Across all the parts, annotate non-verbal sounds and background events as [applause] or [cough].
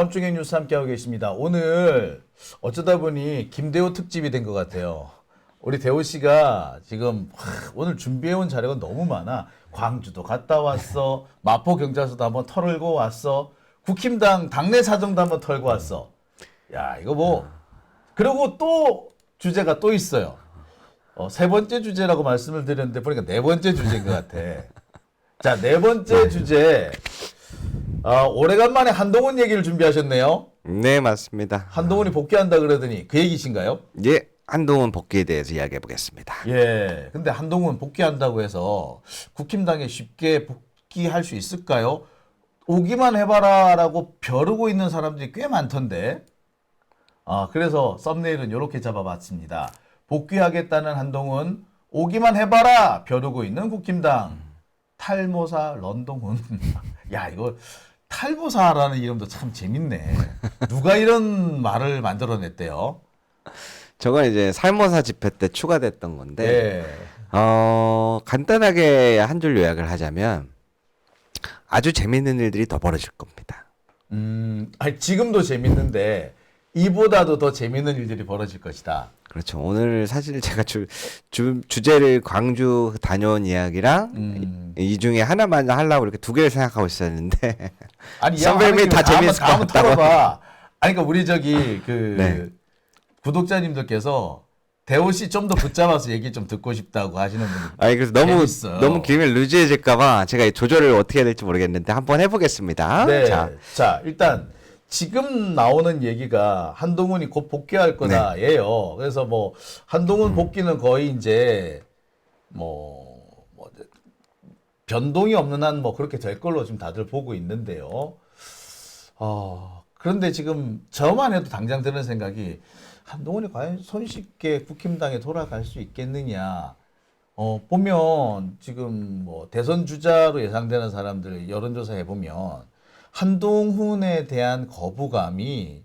네, 오밤중에 뉴스 함께하고 계십니다. 오늘 어쩌다 보니 김대호 특집이 된 것 같아요. 우리 대호 씨가 지금 하, 오늘 준비해온 자료가 너무 많아. 광주도 갔다 왔어. 마포 경찰서도 한번 털고 왔어. 국힘당 당내 사정도 한번 털고 왔어. 야, 이거 뭐. 그리고 또 주제가 또 있어요. 어, 세 번째 주제라고 말씀을 드렸는데 보니까 네 번째 주제인 것 같아. 자, 네 번째 주제. 아, 오래간만에 한동훈 얘기를 준비하셨네요. 네, 맞습니다. 한동훈이 복귀한다 그러더니 그 얘기신가요? 예, 한동훈 복귀에 대해서 이야기해 보겠습니다. 예. 근데 한동훈 복귀한다고 해서 국힘당에 쉽게 복귀할 수 있을까요? 오기만 해봐라라고 벼르고 있는 사람들이 꽤 많던데. 아, 그래서 썸네일은 이렇게 잡아봤습니다. 복귀하겠다는 한동훈, 오기만 해봐라! 벼르고 있는 국힘당. 탈모사 런동훈. [laughs] 야, 이거 탈모사라는 이름도 참 재밌네. 누가 이런 말을 만들어냈대요? 저건 이제 살모사 집회 때 추가됐던 건데, 예. 어, 간단하게 한 줄 요약을 하자면 아주 재밌는 일들이 더 벌어질 겁니다. 음, 아니, 지금도 재밌는데 이보다도 더 재밌는 일들이 벌어질 것이다. 그렇죠. 오늘 사실 제가 주, 주, 주제를 광주 다녀온 이야기랑 음. 이, 이 중에 하나만 하려고 이렇게 두 개를 생각하고 있었는데, [laughs] 아니, 선배님이 다 재밌을 것 같다고. 털어봐. 아니, 그러니까 우리 저기 그 [laughs] 네. 구독자님들께서 대호 씨 좀 더 붙잡아서 얘기 좀 듣고 싶다고 하시는 분이 아니, 그래서 너무, 재밌어요. 너무 길면 루즈해질까봐 제가 이 조절을 어떻게 해야 될지 모르겠는데 한번 해보겠습니다. 네. 자, 자, 일단 지금 나오는 얘기가 한동훈이 곧 복귀할 거다예요. 그래서 뭐 한동훈 복귀는 거의 이제 뭐, 뭐 변동이 없는 한 뭐 그렇게 될 걸로 지금 다들 보고 있는데요. 어, 그런데 지금 저만 해도 당장 드는 생각이 한동훈이 과연 손쉽게 국힘당에 돌아갈 수 있겠느냐. 어, 보면 지금 뭐 대선 주자로 예상되는 사람들 여론조사 해보면 한동훈에 대한 거부감이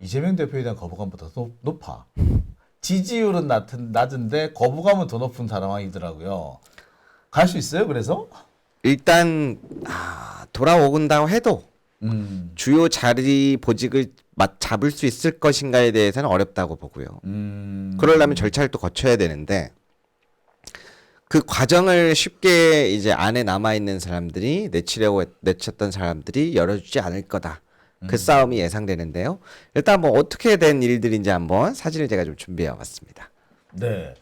이재명 대표에 대한 거부감보다 더 높아. 지지율은 낮은, 낮은데 거부감은 더 높은 상황이더라고요. 갈 수 있어요, 그래서? 일단 아, 돌아오긴다고 해도 음, 주요 자리 보직을 맞 잡을 수 있을 것인가에 대해서는 어렵다고 보고요. 음, 그러려면 절차를 또 거쳐야 되는데 그 과정을 쉽게 이제 안에 남아 있는 사람들이 내치려고 내쳤던 사람들이 열어주지 않을 거다. 그 싸움이 예상되는데요. 일단 뭐 어떻게 된 일들인지 한번 사진을 제가 좀 준비해 왔습니다. 네.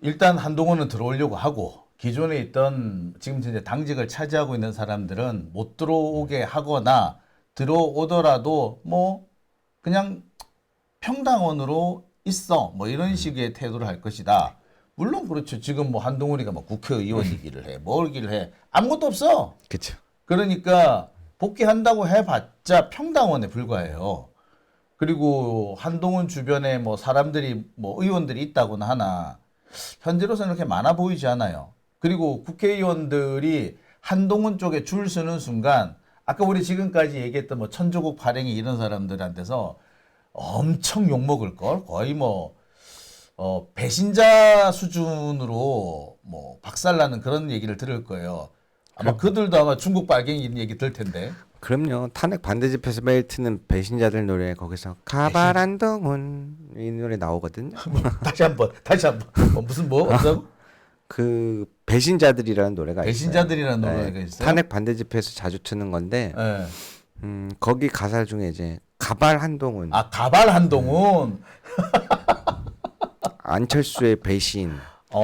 일단 한동훈은 들어오려고 하고 기존에 있던 지금 이제 당직을 차지하고 있는 사람들은 못 들어오게 하거나 들어오더라도 뭐 그냥 평당원으로 있어 뭐 이런 식의 태도를 할 것이다. 물론 그렇죠. 지금 뭐 한동훈이가 뭐 국회의원이기를 해, 뭘기를 해 아무것도 없어. 그렇죠. 그러니까 복귀한다고 해봤자 평당원에 불과해요. 그리고 한동훈 주변에 뭐 사람들이 뭐 의원들이 있다고는 하나 현재로서는 그렇게 많아 보이지 않아요. 그리고 국회의원들이 한동훈 쪽에 줄 서는 순간 아까 우리 지금까지 얘기했던 뭐 천조국 발행이 이런 사람들한테서 엄청 욕먹을 걸 거의 뭐 어, 배신자 수준으로 뭐 박살나는 그런 얘기를 들을 거예요. 아마 그들도 아마 중국 이런 얘기 들 텐데. 그럼요. 탄핵 반대 집회에서 매일 트는 배신자들 노래 거기서 한동훈 이 노래 나오거든요. [laughs] 다시 한번 다시 한번 어, 무슨 뭐 어쩌고 그 배신자들이라는 노래가 배신자들이라는 있어요. 노래가 있어요? 탄핵 반대 집회에서 자주 트는 건데 예. 음, 거기 가사 중에 이제 가발 한동훈, 아 가발 한동훈. 안철수의 배신, 어.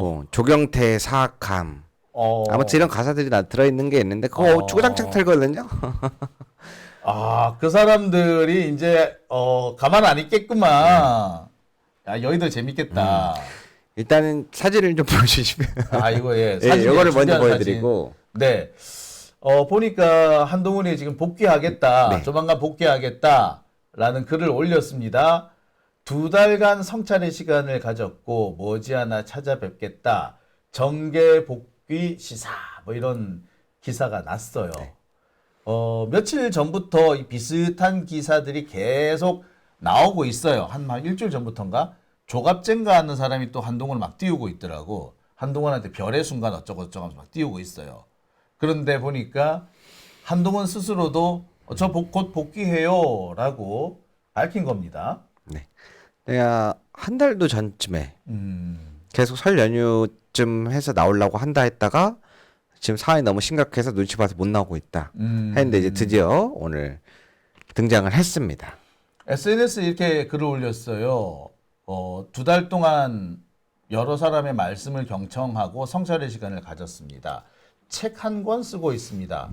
뭐 조경태의 사악함, 어. 아무튼 이런 가사들이 다 들어있는 게 있는데 그거 어. 주구장창 털거든요. 아, 그 사람들이 이제 어 가만 안 있겠구만. 야, 여의도 재밌겠다. 일단은 사진을 좀 [laughs] 보여주시면 아, 이거 예. 예, 사진 이거를 먼저 보여드리고 사진. 네. 어, 보니까 한동훈이 지금 복귀하겠다. 네. 조만간 복귀하겠다 라는 글을 올렸습니다. 두 달간 성찰의 시간을 가졌고 머지않아 찾아뵙겠다. 정계 복귀 시사 뭐 이런 기사가 났어요. 네. 어, 며칠 전부터 이 비슷한 기사들이 계속 나오고 있어요. 한, 한 일주일 전부터인가? 조갑젠가 하는 사람이 또 한동훈을 막 띄우고 있더라고. 한동훈한테 별의 순간 어쩌고 저쩌고 하면서 막 띄우고 있어요. 그런데 보니까 한동훈 스스로도 어, 저곧 복귀해요 라고 밝힌 겁니다. 네. 내가 한 달도 전쯤에 음, 계속 설 연휴쯤 해서 나오려고 한다 했다가 지금 상황이 너무 심각해서 눈치 봐서 못 나오고 있다 음. 했는데 이제 드디어 오늘 등장을 했습니다. SNS에 이렇게 글을 올렸어요. 어, 두 달 동안 여러 사람의 말씀을 경청하고 성찰의 시간을 가졌습니다. 책 한 권 쓰고 있습니다.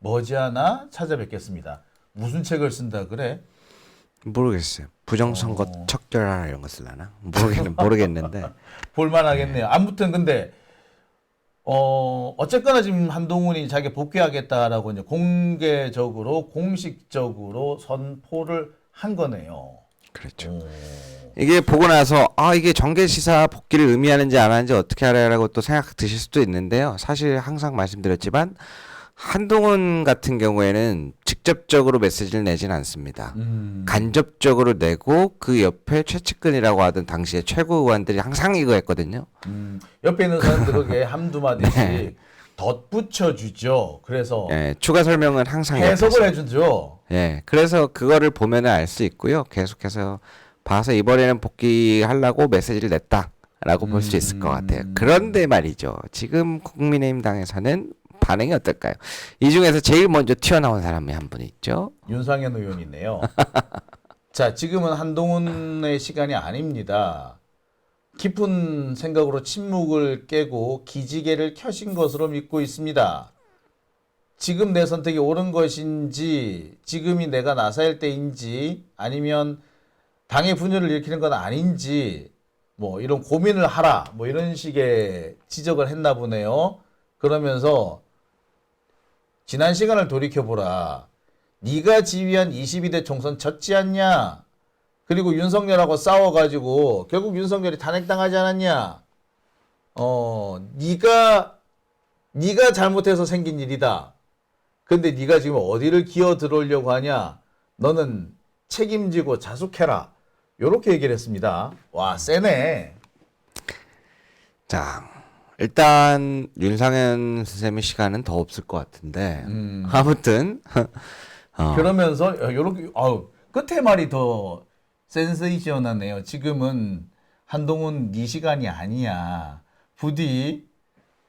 머지않아 찾아뵙겠습니다. 무슨 책을 쓴다 그래? 모르겠어요. 부정선거 어. 척결하라 이런 거 쓰려나? 모르겠는 모르겠는데 [laughs] 볼만하겠네요. 아무튼 근데 어 어쨌거나 지금 한동훈이 자기 복귀하겠다라고 이제 공개적으로 공식적으로 선포를 한 거네요. 그렇죠. 오. 이게 보고 나서 아 이게 정계 시사 복귀를 의미하는지 안 하는지 어떻게 알아야라고 또 생각 드실 수도 있는데요. 사실 항상 말씀드렸지만 한동훈 같은 경우에는 직접적으로 메시지를 내진 않습니다. 음. 간접적으로 내고 그 옆에 최측근이라고 하던 당시에 최고 의원들이 항상 이거 했거든요. 음, 옆에 있는 사람들에게 한두 마디씩 [laughs] 네. 덧붙여 주죠. 그래서 예, 추가 설명은 항상 해석을 옆에서. 해주죠. 예, 그래서 그거를 보면 알수 있고요. 계속해서 봐서 이번에는 복귀하려고 메시지를 냈다라고 볼수 있을 것 같아요. 음. 그런데 말이죠. 지금 국민의힘 당에서는 반응이 어떨까요? 이 중에서 제일 먼저 튀어나온 사람이 한 분 있죠. 윤상현 의원이네요. [laughs] 자, 지금은 한동훈의 시간이 아닙니다. 깊은 생각으로 침묵을 깨고 기지개를 켜신 것으로 믿고 있습니다. 지금 내 선택이 옳은 것인지, 지금이 내가 나서야 때인지, 아니면 당의 분열을 일으키는 건 아닌지, 뭐 이런 고민을 하라, 뭐 이런 식의 지적을 했나 보네요. 그러면서 지난 시간을 돌이켜보라. 네가 지휘한 22대 총선 졌지 않냐? 그리고 윤석열하고 싸워가지고 결국 윤석열이 탄핵당하지 않았냐? 어, 네가 네가 잘못해서 생긴 일이다. 근데 네가 지금 어디를 기어 들어오려고 하냐? 너는 책임지고 자숙해라. 요렇게 얘기를 했습니다. 와, 세네. 자, 일단 윤상현 선생님의 시간은 더 없을 것 같은데 음. 아무튼 [laughs] 어, 그러면서 요렇게 아우 끝에 말이 더 센세이션하네요. 지금은 한동훈 네 시간이 아니야. 부디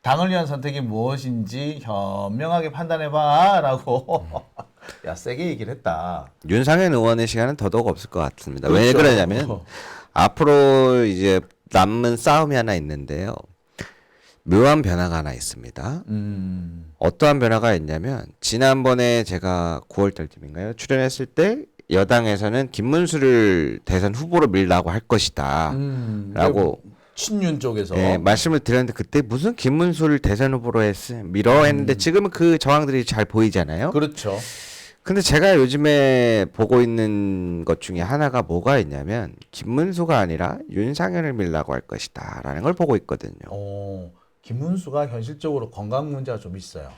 당을 위한 선택이 무엇인지 현명하게 판단해봐라고 [laughs] 야 세게 얘기를 했다. 윤상현 의원의 시간은 더더욱 없을 것 같습니다. 왜 그렇죠. 그러냐면 [laughs] 앞으로 이제 남은 싸움이 하나 있는데요. 묘한 변화가 하나 있습니다. 음, 어떠한 변화가 있냐면 지난번에 제가 9월달쯤인가요 출연했을 때 여당에서는 김문수를 대선 후보로 밀라고 할 것이다. 음, 라고 친윤 쪽에서 예, 말씀을 드렸는데 그때 무슨 김문수를 대선 후보로 했어 밀어 했는데 지금은 그 정황들이 잘 보이잖아요. 그렇죠. 근데 제가 요즘에 보고 있는 것 중에 하나가 뭐가 있냐면 김문수가 아니라 윤상현을 밀라고 할 것이다라는 걸 보고 있거든요. 어, 김문수가 현실적으로 건강 문제가 좀 있어요.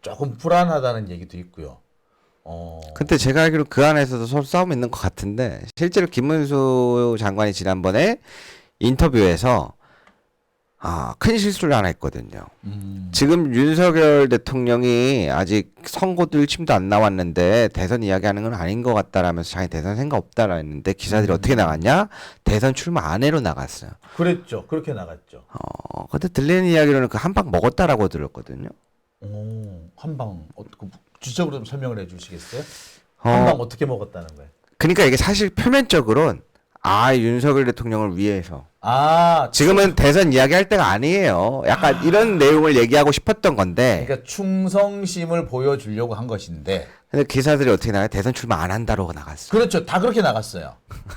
조금 불안하다는 얘기도 있고요. 어, 근데 제가 알기로 그 안에서도 서로 싸움이 있는 것 같은데 실제로 김문수 장관이 지난번에 인터뷰에서 아, 큰 실수를 하나 했거든요. 음, 지금 윤석열 대통령이 아직 선거도 일침도 안 나왔는데 대선 이야기하는 건 아닌 것 같다라면서 자기 대선 생각 없다라 했는데 기사들이 어떻게 나갔냐? 대선 출마 안 해로 나갔어요. 그랬죠. 그렇게 나갔죠. 어, 근데 들리는 이야기로는 그 한 방 먹었다라고 들었거든요. 오, 한 방 어떻게 주적으로 좀 설명을 해 주시겠어요? 어, 한방 어떻게 먹었다는 거예요? 그러니까 이게 사실 표면적으로는 아 윤석열 대통령을 위해서 아, 지금은 대선 이야기할 때가 아니에요. 약간 이런 내용을 얘기하고 싶었던 건데 그러니까 충성심을 보여주려고 한 것인데, 근데 기사들이 어떻게 나가요? 대선 출마 안 한다고 나갔어. 그렇죠. 다 그렇게 나갔어요.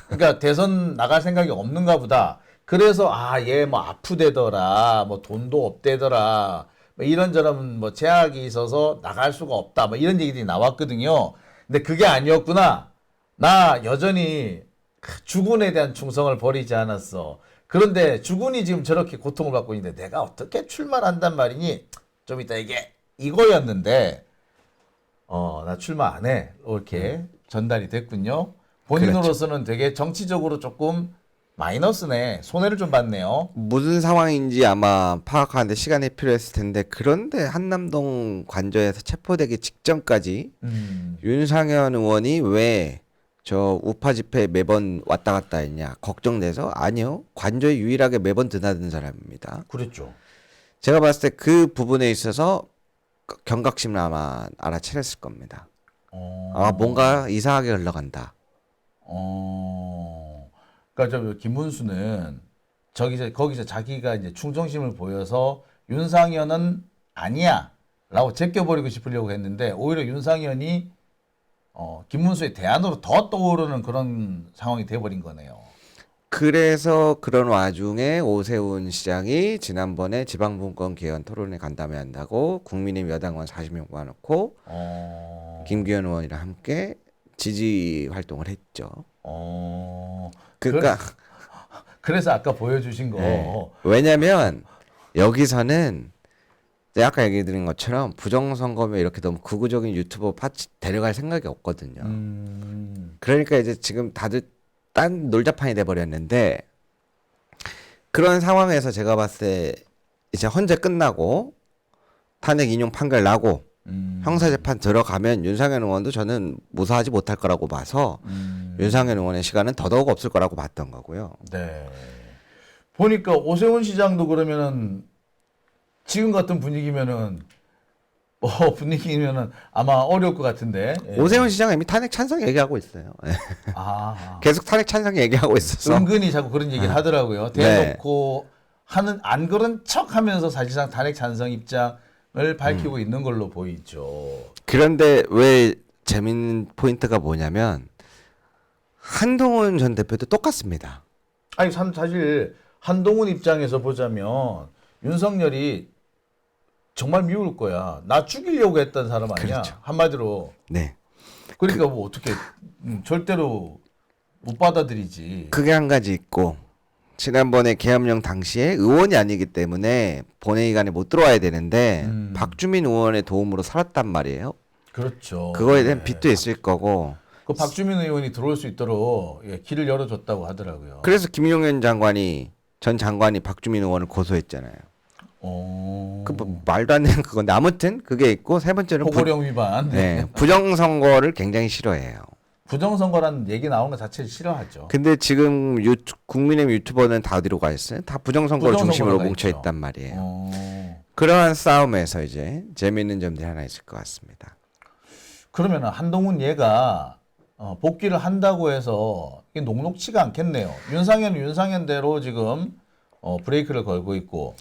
그러니까 대선 나갈 생각이 없는가 보다. 그래서 아, 얘 뭐 아프대더라, 뭐 돈도 없대더라, 뭐 이런저런 뭐 제약이 있어서 나갈 수가 없다, 뭐 이런 얘기들이 나왔거든요. 근데 그게 아니었구나. 나 여전히 주군에 대한 충성을 버리지 않았어. 그런데 주군이 지금 저렇게 고통을 받고 있는데 내가 어떻게 출마를 한단 말이니? 좀 이따 이게 이거였는데 어, 나 출마 안 해. 이렇게 전달이 됐군요. 본인으로서는 되게 정치적으로 조금 마이너스네. 손해를 좀 봤네요. 무슨 상황인지 아마 파악하는데 시간이 필요했을 텐데 그런데 한남동 관저에서 체포되기 직전까지 음. 윤상현 의원이 왜 저 우파 집회 매번 왔다 갔다 했냐 걱정돼서 아니요 관저에 유일하게 매번 드나든 사람입니다. 그랬죠. 제가 봤을 때 그 부분에 있어서 경각심을 아마 알아차렸을 겁니다. 어. 아 뭔가 이상하게 흘러간다. 어. 그러니까 저 김문수는 저기서 거기서 자기가 이제 충성심을 보여서 윤상현은 아니야라고 제껴버리고 싶으려고 했는데 오히려 윤상현이 어, 김문수의 대안으로 더 떠오르는 그런 상황이 돼버린 거네요. 그래서 그런 와중에 오세훈 시장이 지난번에 지방분권 개헌 토론회 간담회 한다고 국민의힘 여당원 40명 모아놓고 어. 김기현 의원이랑 함께 지지 활동을 했죠. 어. 그러니까 그래 서 아까 보여주신 거. 네. 왜냐면 여기서는 아까 얘기 드린 것처럼 부정선거면 이렇게 너무 극우적인 유튜버 파츠 데려갈 생각이 없거든요. 음. 그러니까 이제 지금 다들 딴 놀자판이 돼 버렸는데 그런 상황에서 제가 봤을 때 이제 헌재 끝나고 탄핵 인용 판결 나고 음. 형사 재판 들어가면 윤상현 의원도 저는 무사하지 못할 거라고 봐서 음. 윤상현 의원의 시간은 더더욱 없을 거라고 봤던 거고요. 네. 보니까 오세훈 시장도 그러면은 지금 같은 분위기면은 어 분위기면은 아마 어려울 것 같은데. 예. 오세훈 시장은 이미 탄핵 찬성 얘기하고 있어요. 예. 아, [laughs] 계속 탄핵 찬성 얘기하고 있어서 은근히 자꾸 그런 얘기를 하더라고요. 네. 대놓고 하는 안 그런 척하면서 사실상 탄핵 찬성 입장을 밝히고 음. 있는 걸로 보이죠. 그런데 왜 재밌는 포인트가 뭐냐면 한동훈 전 대표도 똑같습니다. 아니 참 사실 한동훈 입장에서 보자면 윤석열이 정말 미울 거야. 나 죽이려고 했던 사람 아니야. 그렇죠. 한마디로. 네. 그러니까 뭐 어떻게 음, 절대로 못 받아들이지. 그게 한 가지 있고 지난번에 계엄령 당시에 의원이 아니기 때문에 본회의관에 못 들어와야 되는데 음. 박주민 의원의 도움으로 살았단 말이에요. 그렇죠. 그거에 대한 네. 빚도 있을 거고 그 박주민 의원이 들어올 수 있도록 예, 길을 열어줬다고 하더라고요. 그래서 김용현 장관이 전 장관이 박주민 의원을 고소했잖아요. 어... 그 뭐, 말도 안 되는 그건데 아무튼 그게 있고 세 번째는 부, 호고령 위반. 네, 부정 선거를 굉장히 싫어해요. 부정 선거라는 얘기 나오는 것 자체를 싫어하죠. 근데 지금 유, 국민의힘 유튜버는 다 어디로 가 있어요? 다 부정 선거를 부정선거로 중심으로 가 뭉쳐 있죠. 있단 말이에요. 어... 그러한 싸움에서 이제 재미있는 점들이 하나 있을 것 같습니다. 그러면 한동훈 얘가 어, 복귀를 한다고 해서 이게 녹록치가 않겠네요. 윤상현은 윤상현대로 지금 어, 브레이크를 걸고 있고.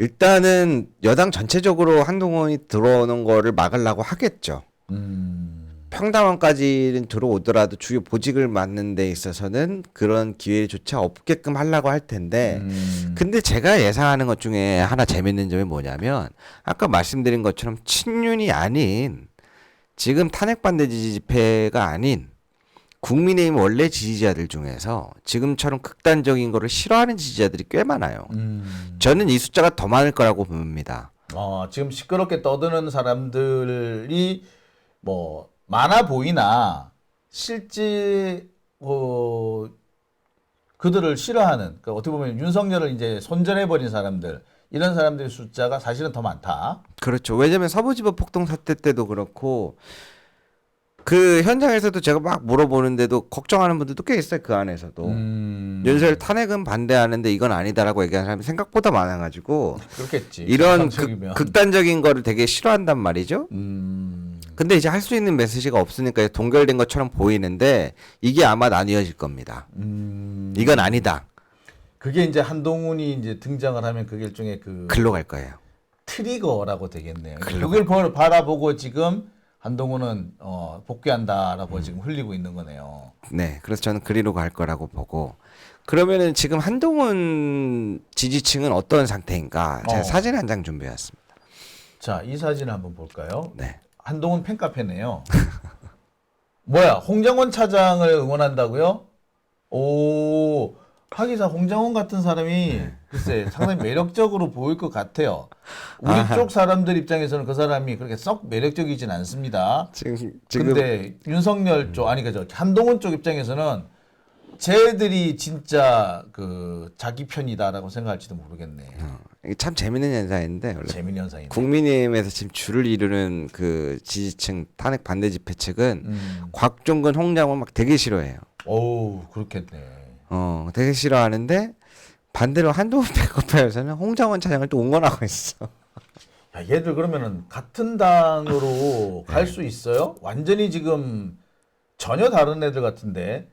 일단은 여당 전체적으로 한동훈이 들어오는 거를 막으려고 하겠죠. 음... 평당원까지는 들어오더라도 주요 보직을 맡는 데 있어서는 그런 기회조차 없게끔 하려고 할 텐데 음... 근데 제가 예상하는 것 중에 하나 재밌는 점이 뭐냐면 아까 말씀드린 것처럼 친윤이 아닌 지금 탄핵 반대 지지 집회가 아닌 국민의힘 원래 지지자들 중에서 지금처럼 극단적인 거를 싫어하는 지지자들이 꽤 많아요. 음... 저는 이 숫자가 더 많을 거라고 봅니다. 어, 지금 시끄럽게 떠드는 사람들이 뭐 많아 보이나 실제 어, 그들을 싫어하는 그러니까 어떻게 보면 윤석열을 이제 손절해 버린 사람들 이런 사람들의 숫자가 사실은 더 많다. 그렇죠. 왜냐면 서부지법 폭동 사태 때도 그렇고 그 현장에서도 제가 막 물어보는데도 걱정하는 분들도 꽤 있어요. 그 안에서도. 음, 윤석열 탄핵은 반대하는데 이건 아니다라고 얘기하는 사람이 생각보다 많아가지고 그렇겠지. 이런. 극, 극단적인 거를 되게 싫어한단 말이죠. 음, 근데 이제 할 수 있는 메시지가 없으니까 동결된 것처럼 보이는데 이게 아마 나뉘어질 겁니다. 음, 이건 아니다. 그게 이제 한동훈이 이제 등장을 하면 그게 일종의 그 글로 갈 거예요. 트리거라고 되겠네요. 그걸 벌- 바라보고 지금 한동훈은 어, 복귀한다라고 음. 지금 흘리고 있는 거네요. 네, 그래서 저는 그리로 갈 거라고 보고 그러면은 지금 한동훈 지지층은 어떤 상태인가? 제가 어. 사진 한 장 준비해왔습니다. 자, 이 사진을 한번 볼까요? 네, 한동훈 팬카페네요. [laughs] 뭐야, 홍정원 차장을 응원한다고요? 오, 하기사 홍정원 같은 사람이 네. 글쎄 상당히 매력적으로 보일 것 같아요. 우리 아하. 쪽 사람들 입장에서는 그 사람이 그렇게 썩 매력적이진 않습니다. 지금 지금 근데 윤석열 쪽 아니 그죠 한동훈 쪽 입장에서는 쟤들이 진짜 그 자기 편이다라고 생각할지도 모르겠네. 어, 이게 참 재밌는 현상인데 원래 재미있는 현상이네. 국민의힘에서 지금 줄을 이루는 그 지지층 탄핵 반대 집회 측은 음. 곽종근 홍장원 막 되게 싫어해요. 어우 그렇겠네. 어, 되게 싫어하는데 반대로 한동훈 [laughs] 백업파에서는 홍장원 차장을 또 응원하고 있어. 야, 얘들 그러면은 같은 당으로 네. 갈수 있어요? 완전히 지금 전혀 다른 애들 같은데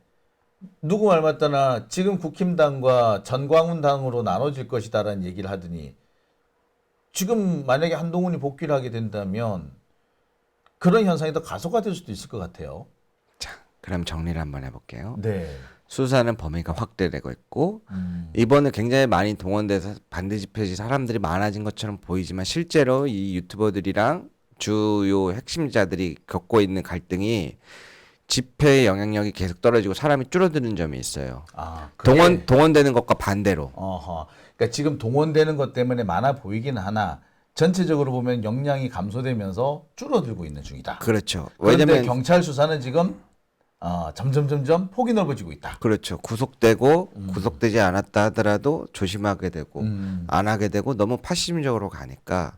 누구 말 맞다나 지금 국힘당과 전광훈 당으로 나눠질 것이다라는 얘기를 하더니 지금 만약에 한동훈이 복귀를 하게 된다면 그런 현상이 더 가속화될 수도 있을 것 같아요. 자, 그럼 정리를 한번 해볼게요. 네. 수사는 범위가 확대되고 있고 음. 이번에 굉장히 많이 동원돼서 반대 집회지 사람들이 많아진 것처럼 보이지만 실제로 이 유튜버들이랑 주요 핵심자들이 겪고 있는 갈등이 집회의 영향력이 계속 떨어지고 사람이 줄어드는 점이 있어요. 아, 그게- 동원 동원되는 것과 반대로. 어허. 그러니까 지금 동원되는 것 때문에 많아 보이긴 하나 전체적으로 보면 역량이 감소되면서 줄어들고 있는 중이다. 그렇죠. 그런데 왜냐면 경찰 수사는 지금 어, 점점 점점 폭이 넓어지고 있다. 그렇죠. 구속되고 구속되지 않았다 하더라도 조심하게 되고 음. 안 하게 되고 너무 파시즘적으로 가니까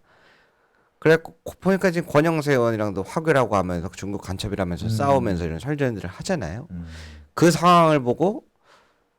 그래 보니까 지금 권영세 의원이랑도 화교라고 하면서 중국 간첩이라면서 싸우면서 이런 설전들을 하잖아요. 음. 그 상황을 보고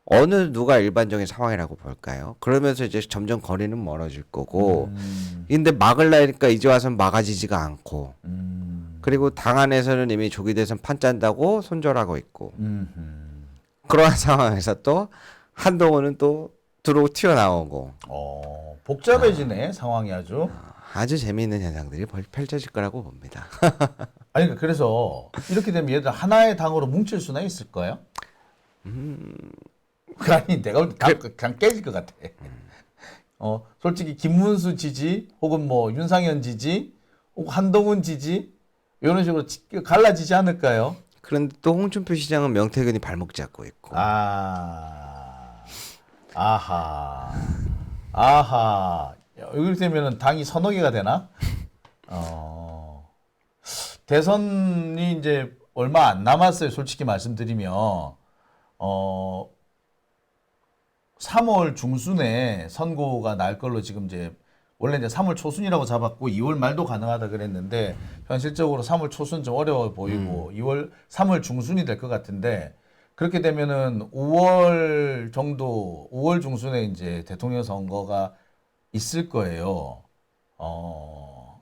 어느 누가 일반적인 상황이라고 볼까요? 그러면서 이제 점점 거리는 멀어질 거고 음. 근데 막을라니까 이제 와서 막아지지가 않고 음. 그리고 당 안에서는 이미 조기 대선 판짠다고 손절하고 있고 음. 그러한 상황에서 또 한동훈은 또 들어오고 튀어나오고 어, 복잡해지네 상황이 아주. 아주 재미있는 현상들이 벌- 펼쳐질 거라고 봅니다. [laughs] 아니 그래서 이렇게 되면 얘들 하나의 당으로 뭉칠 수나 있을까요? 음. [laughs] 아니 내가 당- 그냥 깨질 것 같아. 어 솔직히 김문수 지지 혹은 뭐 윤상현 지지 혹은 한동훈 지지 이런 식으로 지- 갈라지지 않을까요? 그런데 또 홍준표 시장은 명태균이 발목 잡고 있고 아, 아하, 아하. 이렇게 되면은 당이 서너 개가 되나? 어, 대선이 이제 얼마 안 남았어요. 솔직히 말씀드리면, 어, 3월 중순에 선고가 날 걸로 지금 이제 원래 이제 3월 초순이라고 잡았고 2월 말도 가능하다 그랬는데 현실적으로 3월 초순 좀 어려워 보이고 2월 3월 중순이 될 것 같은데 그렇게 되면은 5월 정도 5월 중순에 이제 대통령 선거가 있을 거예요. 어.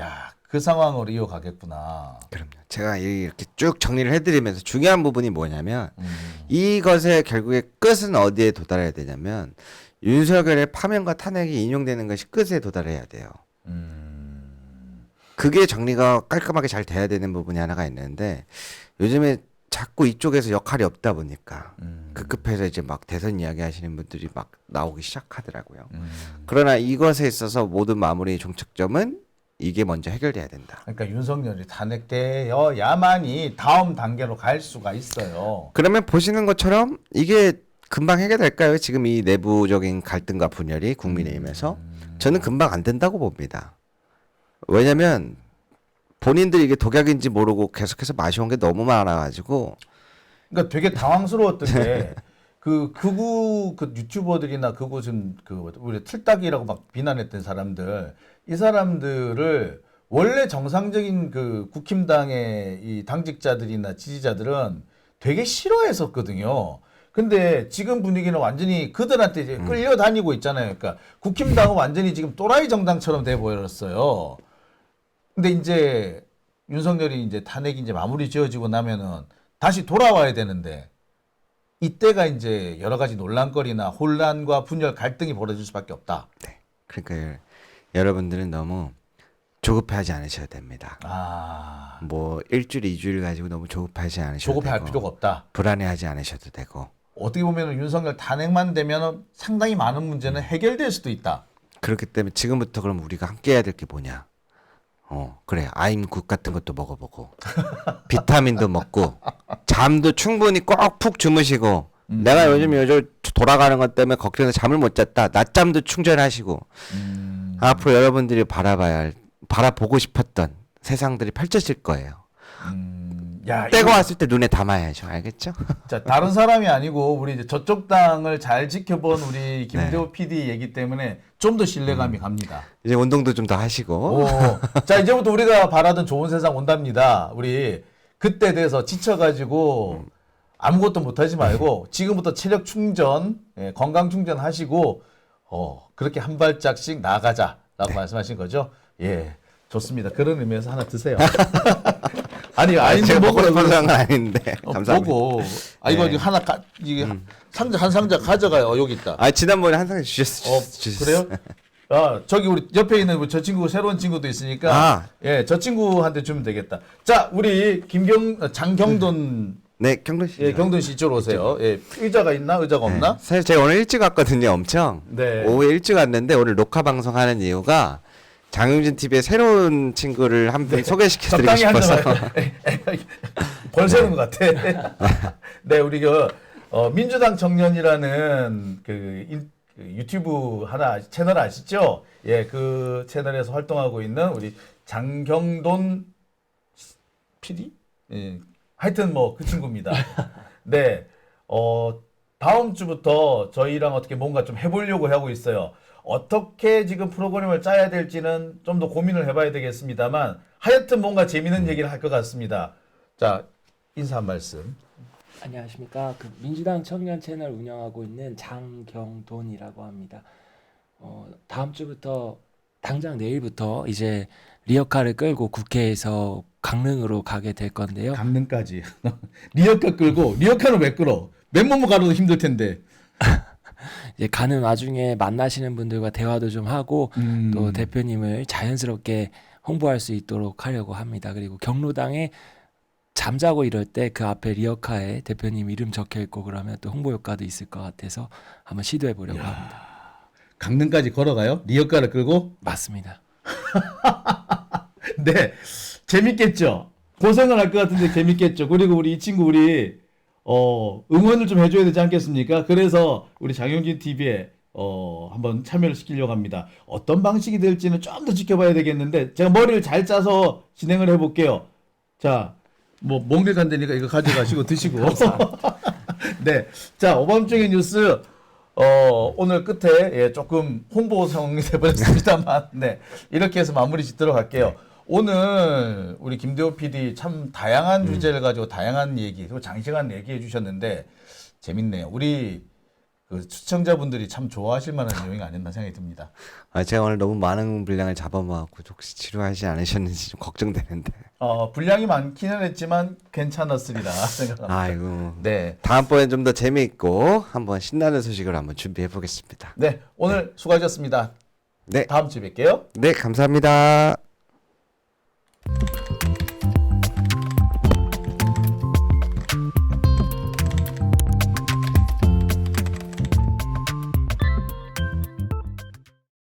야, 그 상황으로 이어가겠구나. 그럼요. 제가 이렇게 쭉 정리를 해드리면서 중요한 부분이 뭐냐면 음. 이것의 결국에 끝은 어디에 도달해야 되냐면 윤석열의 파면과 탄핵이 인용되는 것이 끝에 도달해야 돼요. 음. 그게 정리가 깔끔하게 잘 돼야 되는 부분이 하나가 있는데 요즘에 자꾸 이쪽에서 역할이 없다 보니까 음. 급급해서 이제 막 대선 이야기 하시는 분들이 막 나오기 시작하더라고요. 음. 그러나 이것에 있어서 모든 마무리 종착점은 이게 먼저 해결돼야 된다. 그러니까 윤석열이 탄핵되어야만이 다음 단계로 갈 수가 있어요. 그러면 보시는 것처럼 이게 금방 해결될까요? 지금 이 내부적인 갈등과 분열이 국민의힘에서 저는 금방 안 된다고 봅니다. 왜냐면 본인들이 이게 독약인지 모르고 계속해서 마셔온 게 너무 많아가지고 그러니까 되게 당황스러웠던 게 [laughs] 그 극우 그 유튜버들이나 극우 지금 그 우리 틀딱이라고 막 비난했던 사람들 이 사람들을 원래 정상적인 그 국힘당의 이 당직자들이나 지지자들은 되게 싫어했었거든요. 근데 지금 분위기는 완전히 그들한테 이제 끌려다니고 있잖아요. 그러니까 국힘당은 완전히 지금 또라이 정당처럼 돼 버렸어요. 근데 이제 윤석열이 이제 탄핵이 이제 마무리 지어지고 나면은 다시 돌아와야 되는데 이때가 이제 여러 가지 논란거리나 혼란과 분열 갈등이 벌어질 수밖에 없다. 그러니까 여러분들은 너무 조급해하지 않으셔야 됩니다. 아, 뭐 일주일 이주일 가지고 너무 조급하지 않으셔도 조급할 되고 필요가 없다. 불안해하지 않으셔도 되고 어떻게 보면 윤석열 탄핵만 되면 상당히 많은 문제는 해결될 수도 있다. 그렇기 때문에 지금부터 그럼 우리가 함께 해야 될 게 뭐냐? 어 그래 아임국 같은 것도 먹어보고 [laughs] 비타민도 먹고 잠도 충분히 꼭 푹 주무시고 내가 요즘 요즘 돌아가는 것 때문에 걱정해서 잠을 못 잤다 낮잠도 충전하시고 음, 앞으로 여러분들이 바라봐야 할 바라보고 싶었던 세상들이 펼쳐질 거예요. 음, 야, 떼고 이거- 왔을 때 눈에 담아야죠. 알겠죠? [laughs] 자, 다른 사람이 아니고 우리 이제 저쪽 당을 잘 지켜본 우리 네. 김대호 PD 얘기 때문에 좀 더 신뢰감이 갑니다. 이제 운동도 좀 더 하시고. 오. 자, 이제부터 우리가 바라던 좋은 세상 온답니다. 우리 그때 돼서 지쳐가지고 아무것도 못하지 말고 지금부터 체력 충전, 예, 건강 충전 하시고, 어, 그렇게 한 발짝씩 나가자라고 말씀하신 거죠? 예. 좋습니다. 그런 의미에서 하나 드세요. [laughs] 아니, 아, 아니, 제가 먹고 싶은 건 아닌데. 어, [laughs] 감사합니다. 보고 아 이거 네. 이거 하나 가, 이게 상자 한 상자 가져가요. 어, 여기 있다. 아 지난번에 한 상에 주셨, 어 주셨어요. 그래요? [laughs] 아 저기 우리 옆에 있는 저 친구 새로운 친구도 있으니까 아. 예 저 친구한테 주면 되겠다. 자 우리 김경 어, 장경돈 네, 경돈 씨. 예 경돈 씨 이쪽으로 오세요. 예 의자가 있나 의자가 없나? 네. 사실 제가 오늘 일찍 왔거든요, 엄청. 네. 오후에 일찍 왔는데 오늘 녹화 방송하는 이유가 장용진 TV의 새로운 친구를 한 분 소개시켜드리고 네. 적당히 싶어서. 앉아봐요. 벌 세는 것 같아. 네, 우리 그 어, 민주당 청년이라는 그, 인- 그 유튜브 하나 채널 아시죠? 예, 그 채널에서 활동하고 있는 우리 장경돈 PD? 예, 하여튼 뭐 그 친구입니다. 네, 어, 다음 주부터 저희랑 어떻게 뭔가 좀 해보려고 하고 있어요. 어떻게 지금 프로그램을 짜야 될지는 좀 더 고민을 해봐야 되겠습니다만 하여튼 뭔가 재미있는 얘기를 할 것 같습니다. 자, 인사 한 말씀. 안녕하십니까. 그 민주당 청년 채널 운영하고 있는 장경돈이라고 합니다. 어, 다음 주부터 당장 내일부터 이제 리어카를 끌고 국회에서 강릉으로 가게 될 건데요. 강릉까지. [laughs] 리어카 끌고 리어카는 왜 끌어? 맨몸으로 가도 힘들 텐데. [laughs] 이제 가는 와중에 만나시는 분들과 대화도 좀 하고 음. 또 대표님을 자연스럽게 홍보할 수 있도록 하려고 합니다. 그리고 경로당에 잠자고 이럴 때 그 앞에 리어카에 대표님 이름 적혀 있고 그러면 또 홍보 효과도 있을 것 같아서 한번 시도해 보려고 합니다. 강릉까지 걸어가요? 리어카를 끌고? 맞습니다. [laughs] 네, 재밌겠죠. 고생을 할 것 같은데 재밌겠죠. 그리고 우리 이 친구 우리 어, 응원을 좀 해줘야 되지 않겠습니까? 그래서 우리 장용진 TV에 어, 한번 참여를 시키려고 합니다. 어떤 방식이 될지는 좀 더 지켜봐야 되겠는데 제가 머리를 잘 짜서 진행을 해볼게요. 자, 뭐 몽길 간다니까 이거 가져가시고 드시고. [laughs] 네, 자 오밤중의 뉴스. 어, 오늘 끝에 예, 조금 홍보 상황이 [laughs] 돼버렸습니다만, 네. 이렇게 해서 마무리 짓도록 할게요. 오늘 우리 김대호 PD 참 다양한 주제를 가지고 다양한 얘기, 그리고 장시간 얘기해 주셨는데, 재밌네요. 우리 그 시청자분들이 참 좋아하실 만한 [laughs] 내용이 아니었나 생각이 듭니다. 아, 제가 오늘 너무 많은 분량을 잡아먹었고 혹시 치료하지 않으셨는지 좀 걱정되는데. 어, 분량이 많기는 했지만 괜찮았으리라 [laughs] 생각합니다. 아이고. 네. 다음번엔 좀 더 재미있고 한번 신나는 소식을 한번 준비해 보겠습니다. 네. 오늘 수고하셨습니다. 네, 다음 주에 뵐게요. 네 감사합니다. Thank you.